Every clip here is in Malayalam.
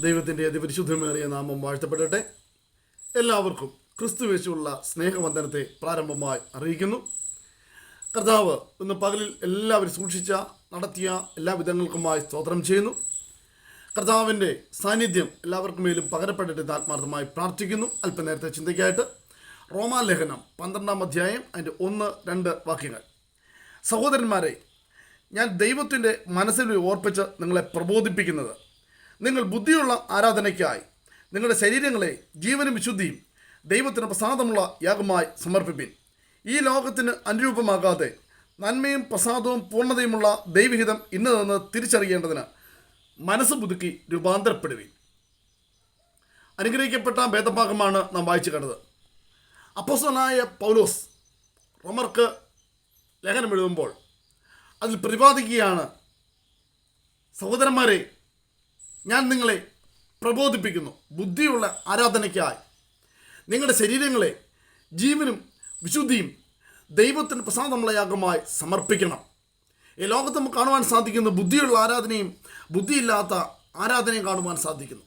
ദൈവത്തിന്റെ അതിപരിശുദ്ധമേറിയ നാമം വാഴ്ത്തപ്പെടട്ടെ. എല്ലാവർക്കും ക്രിസ്തുവേശുള്ള സ്നേഹവന്ദനത്തെ പ്രാരംഭമായി അറിയിക്കുന്നു. കർത്താവ് ഇന്ന് പകലിൽ എല്ലാവരും സൂക്ഷിച്ച നടത്തിയ എല്ലാ വിധങ്ങൾക്കുമായി സ്തോത്രം ചെയ്യുന്നു. കർത്താവിന്റെ സാന്നിധ്യം എല്ലാവർക്കും മേലും പകരപ്പെടട്ടെ ആത്മാർത്ഥമായി പ്രാർത്ഥിക്കുന്നു. അല്പനേരത്തെ ചിന്തയ്ക്കായിട്ട് റോമാലേഖനം പന്ത്രണ്ടാം അധ്യായം അതിന്റെ ഒന്ന് രണ്ട് വാക്യങ്ങൾ. സഹോദരന്മാരെ ഞാൻ ദൈവത്തിന്റെ മനസ്സിൽ ഓർപ്പിച്ച് നിങ്ങളെ പ്രബോധിപ്പിക്കുന്നത് നിങ്ങൾ ബുദ്ധിയുള്ള ആരാധനയ്ക്കായി. നിങ്ങളുടെ ശരീരങ്ങളെ ജീവനും വിശുദ്ധിയും ദൈവത്തിന് പ്രസാദമുള്ള യാഗമായി സമർപ്പിപ്പിൻ. ഈ ലോകത്തിന് അനുരൂപമാകാതെ നന്മയും പ്രസാദവും പൂർണതയുമുള്ള ദൈവഹിതം ഇന്നതെന്ന് തിരിച്ചറിയേണ്ടതിന് മനസ്സ് പുതുക്കി രൂപാന്തരപ്പെടുവിൻ. അനുഗ്രഹിക്കപ്പെട്ട ഭേദഭാഗമാണ് നാം വായിച്ചു കണ്ടത്. അപ്പോസനായ പൗലോസ് റോമർക്ക് ലേഖനം എഴുതുമ്പോൾ അതിൽ പ്രതിപാദിക്കുകയാണ് സഹോദരന്മാരെ ഞാൻ നിങ്ങളെ പ്രബോധിപ്പിക്കുന്നു. ബുദ്ധിയുള്ള ആരാധനയ്ക്കായി. നിങ്ങളുടെ ശരീരങ്ങളെ ജീവനും വിശുദ്ധിയും ദൈവത്തിന് പ്രസാദമുള്ള യാഗമായി സമർപ്പിക്കണം. ഈ ലോകത്ത് നമുക്ക് കാണുവാൻ സാധിക്കുന്ന ബുദ്ധിയുള്ള ആരാധനയും ബുദ്ധിയില്ലാത്ത ആരാധനയും കാണുവാൻ സാധിക്കുന്നു.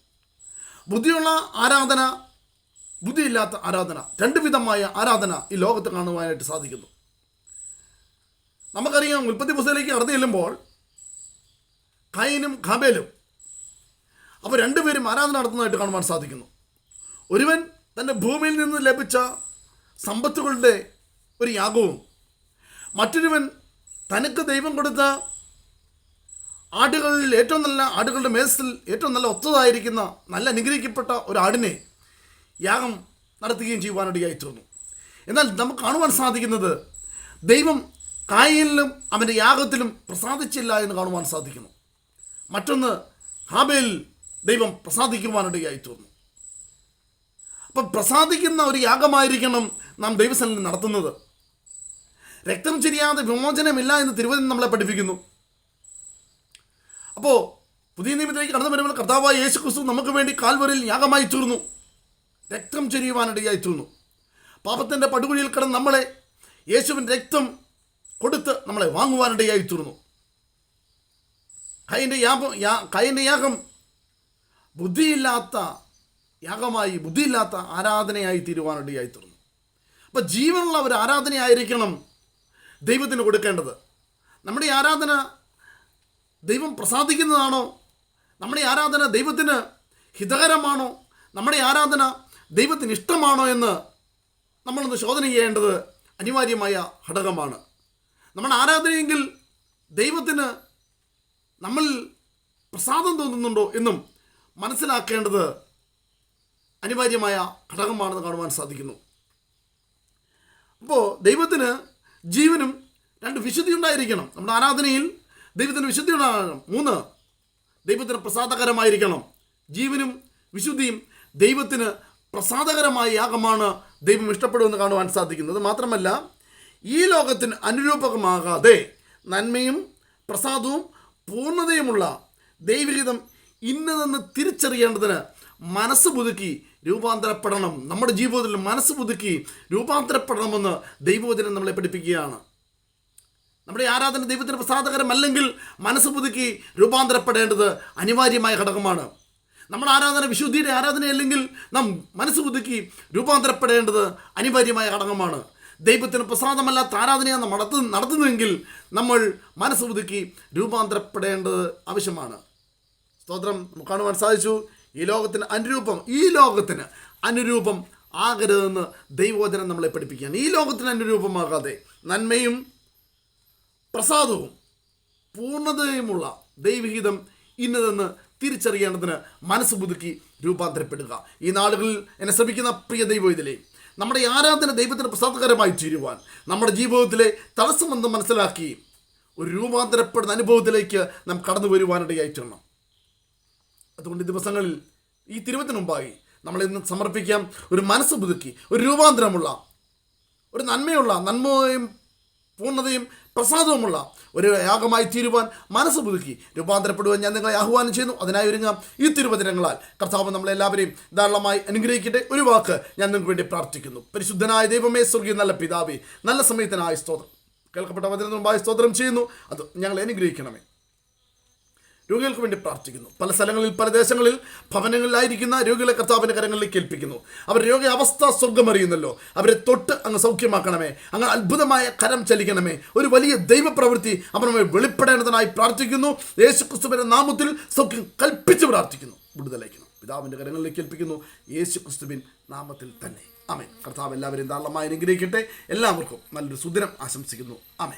ബുദ്ധിയുള്ള ആരാധന ബുദ്ധിയില്ലാത്ത ആരാധന രണ്ട് വിധമായ ആരാധന ഈ ലോകത്ത് കാണുവാനായിട്ട് സാധിക്കുന്നു. നമുക്കറിയാം ഉൽപ്പത്തി പുസ്തകത്തിലേക്ക് കടന്നു ചെല്ലുമ്പോൾ കൈനും ഖബേലും അവർ രണ്ടുപേരും ആരാധന നടത്തുന്നതായിട്ട് കാണുവാൻ സാധിക്കുന്നു. ഒരുവൻ തന്റെ ഭൂമിയിൽ നിന്ന് ലഭിച്ച സമ്പത്തുകളുടെ ഒരു യാഗവും മറ്റൊരുവൻ തനിക്ക് ദൈവം കൊടുത്ത ആടുകളിൽ ഏറ്റവും നല്ല ആടുകളുടെ മേസിൽ ഏറ്റവും നല്ല ഒത്തതായിരിക്കുന്ന നല്ല അനുഗ്രഹിക്കപ്പെട്ട ഒരു ആടിനെ യാഗം നടത്തുകയും ചെയ്യുവാനിടയായി തീർന്നു എന്നാൽ നമുക്ക് കാണുവാൻ സാധിക്കുന്നത് ദൈവം കായലിലും അവന്റെ യാഗത്തിലും പ്രസാദിച്ചില്ല എന്ന് കാണുവാൻ സാധിക്കുന്നു. മറ്റൊന്ന് ഹാബേൽ ദൈവം പ്രസാദിക്കുവാനിടയായി തീർന്നു. അപ്പം പ്രസാദിക്കുന്ന ഒരു യാഗമായിരിക്കണം നാം ദൈവസനിൽ നടത്തുന്നത്. രക്തം ചിരിയാതെ വിമോചനമില്ല എന്ന് തിരുവനന്തപുരം നമ്മളെ പഠിപ്പിക്കുന്നു. അപ്പോൾ പുതിയ നിയമത്തിലേക്ക് കടന്നു വരുമ്പോൾ കർത്താവായ യേശു ക്രിസ്തു നമുക്ക് വേണ്ടി കാൽവരിൽ യാഗമായി തീർന്നു. രക്തം ചെരിയുവാനിടയായി തീർന്നു. പാപത്തിന്റെ പടുകുഴിയിൽ കിടന്ന് നമ്മളെ യേശുവിൻ രക്തം കൊടുത്ത് നമ്മളെ വാങ്ങുവാനിടയായി തീർന്നു. കൈന്റെ യാഗം കൈന്റെ യാഗം ബുദ്ധിയില്ലാത്ത യാഗമായി ബുദ്ധിയില്ലാത്ത ആരാധനയായി തീരുവാനിടയായി തീർന്നു. അപ്പോൾ ജീവനുള്ള ഒരു ആരാധനയായിരിക്കണം ദൈവത്തിന് കൊടുക്കേണ്ടത്. നമ്മുടെ ആരാധന ദൈവം പ്രസാദിക്കുന്നതാണോ? നമ്മുടെ ആരാധന ദൈവത്തിന് ഹിതകരമാണോ? നമ്മുടെ ആരാധന ദൈവത്തിന് ഇഷ്ടമാണോ എന്ന് നമ്മളൊന്ന് ശോധന ചെയ്യേണ്ടത് അനിവാര്യമായ ഘടകമാണ്. നമ്മുടെ ആരാധനയെങ്കിൽ ദൈവത്തിന് നമ്മൾ പ്രസാദം തോന്നുന്നുണ്ടോ എന്നും മനസ്സിലാക്കേണ്ടത് അനിവാര്യമായ ഘടകമാണെന്ന് കാണുവാൻ സാധിക്കുന്നു. അപ്പോൾ ദൈവത്തിന് ജീവനും രണ്ട് വിശുദ്ധി ഉണ്ടായിരിക്കണം നമ്മുടെ ആരാധനയിൽ ദൈവത്തിന് വിശുദ്ധി ഉണ്ടാകണം മൂന്ന് ദൈവത്തിന് പ്രസാദകരമായിരിക്കണം. ജീവനും വിശുദ്ധിയും ദൈവത്തിന് പ്രസാദകരമായ യാഗമാണ് ദൈവം ഇഷ്ടപ്പെടുമെന്ന് കാണുവാൻ സാധിക്കുന്നത് മാത്രമല്ല ഈ ലോകത്തിന് അനുരൂപകമാകാതെ നന്മയും പ്രസാദവും പൂർണതയുമുള്ള ദൈവഹിതം ഇന്നതെന്ന് തിരിച്ചറിയേണ്ടതിന് മനസ്സ് പുതുക്കി രൂപാന്തരപ്പെടണം. നമ്മുടെ ജീവിതത്തിൽ മനസ്സ് പുതുക്കി രൂപാന്തരപ്പെടണമെന്ന് ദൈവവചനം നമ്മളെ പഠിപ്പിക്കുകയാണ്. നമ്മുടെ ആരാധന ദൈവത്തിന് പ്രസാദകരമല്ലെങ്കിൽ മനസ്സ് പുതുക്കി രൂപാന്തരപ്പെടേണ്ടത് അനിവാര്യമായ ഘടകമാണ്. നമ്മുടെ ആരാധന വിശുദ്ധിയുടെ ആരാധനയല്ലെങ്കിൽ നാം മനസ്സ് പുതുക്കി രൂപാന്തരപ്പെടേണ്ടത് അനിവാര്യമായ ഘടകമാണ്. ദൈവത്തിന് പ്രസാദമല്ലാത്ത ആരാധനയാണ് നമ്മൾ നടത്തു നടത്തുന്നതെങ്കിൽ നമ്മൾ മനസ്സ് പുതുക്കി രൂപാന്തരപ്പെടേണ്ടത് ആവശ്യമാണ്. സ്തോത്രം കാണുവാൻ സാധിച്ചു. ഈ ലോകത്തിന് അനുരൂപം ഈ ലോകത്തിന് അനുരൂപം ആകരുതെന്ന് ദൈവവചനം നമ്മളെ പഠിപ്പിക്കുകയാണ്. ഈ ലോകത്തിന് അനുരൂപമാകാതെ നന്മയും പ്രസാദവും പൂർണതയുമുള്ള ദൈവഹിതം ഇന്നതെന്ന് തിരിച്ചറിയേണ്ടതിന് മനസ്സ് പുതുക്കി രൂപാന്തരപ്പെടുക. ഈ നാളുകളിൽ എന്നെ ശ്രമിക്കുന്ന പ്രിയ ദൈവം ഇതിലേ നമ്മുടെ ആരാധന ദൈവത്തിന് പ്രസാദകരമായി തീരുവാൻ നമ്മുടെ ജീവിതത്തിലെ തടസ്സമെന്ന് മനസ്സിലാക്കി ഒരു രൂപാന്തരപ്പെടുന്ന അനുഭവത്തിലേക്ക് നാം കടന്നു വരുവാനിടയായിട്ടുണ്ട് അതുകൊണ്ട് ദിവസങ്ങളിൽ ഈ തിരുവത്തിന് മുമ്പായി നമ്മൾ ഇന്ന് സമർപ്പിക്കാം. ഒരു മനസ്സ് പുതുക്കി ഒരു രൂപാന്തരമുള്ള ഒരു നന്മയുള്ള നന്മയും പൂർണതയും പ്രസാദവുമുള്ള ഒരു യാഗമായി തീരുവാൻ മനസ്സ് പുതുക്കി രൂപാന്തരപ്പെടുവാൻ ഞാൻ നിങ്ങളെ ആഹ്വാനം ചെയ്യുന്നു. അതിനായി ഒരുങ്ങാം ഈ തിരുവചനങ്ങളാൽ. കർത്താവ് നമ്മളെല്ലാവരെയും ധാരാളമായി അനുഗ്രഹിക്കട്ടെ. ഒരു വാക്ക് ഞാൻ നിങ്ങൾക്ക് വേണ്ടി പ്രാർത്ഥിക്കുന്നു. പരിശുദ്ധനായ ദൈവമേ സ്വർഗീയ നല്ല പിതാവേ നല്ല സമയത്തിനായ സ്തോത്രം. കേൾക്കപ്പെട്ട വചനത്തിന് മുമ്പായി സ്തോത്രം ചെയ്യുന്നു. അത് ഞങ്ങൾ അനുഗ്രഹിക്കണമേ. രോഗികൾക്ക് വേണ്ടി പ്രാർത്ഥിക്കുന്നു. പല സ്ഥലങ്ങളിൽ പല ദേശങ്ങളിൽ ഭവനങ്ങളിലായിരിക്കുന്ന രോഗികളെ കർത്താവിന്റെ കരങ്ങളിലേക്ക് ഏൽപ്പിക്കുന്നു. അവർ രോഗ അവസ്ഥ സ്വർഗമറിയുന്നല്ലോ അവരെ തൊട്ട് അങ്ങ് സൗഖ്യമാക്കണമേ. അങ്ങ് അത്ഭുതമായ കരം ചലിക്കണമേ. ഒരു വലിയ ദൈവപ്രവൃത്തി അവരുമായി വെളിപ്പെടേണ്ടതിനായി പ്രാർത്ഥിക്കുന്നു. യേശു ക്രിസ്തുവിന്റെ നാമത്തിൽ സൗഖ്യം കൽപ്പിച്ച് പ്രാർത്ഥിക്കുന്നു. വിടുതലയ്ക്കുന്നു പിതാവിന്റെ കരങ്ങളിലേക്ക് ഏൽപ്പിക്കുന്നു. യേശുക്രിസ്തുവിൻ നാമത്തിൽ തന്നെ. അമേ കർത്താവ് എല്ലാവരെയും ധാരാളമായി അനുഗ്രഹിക്കട്ടെ. എല്ലാവർക്കും നല്ലൊരു സുദിനം ആശംസിക്കുന്നു. അമേ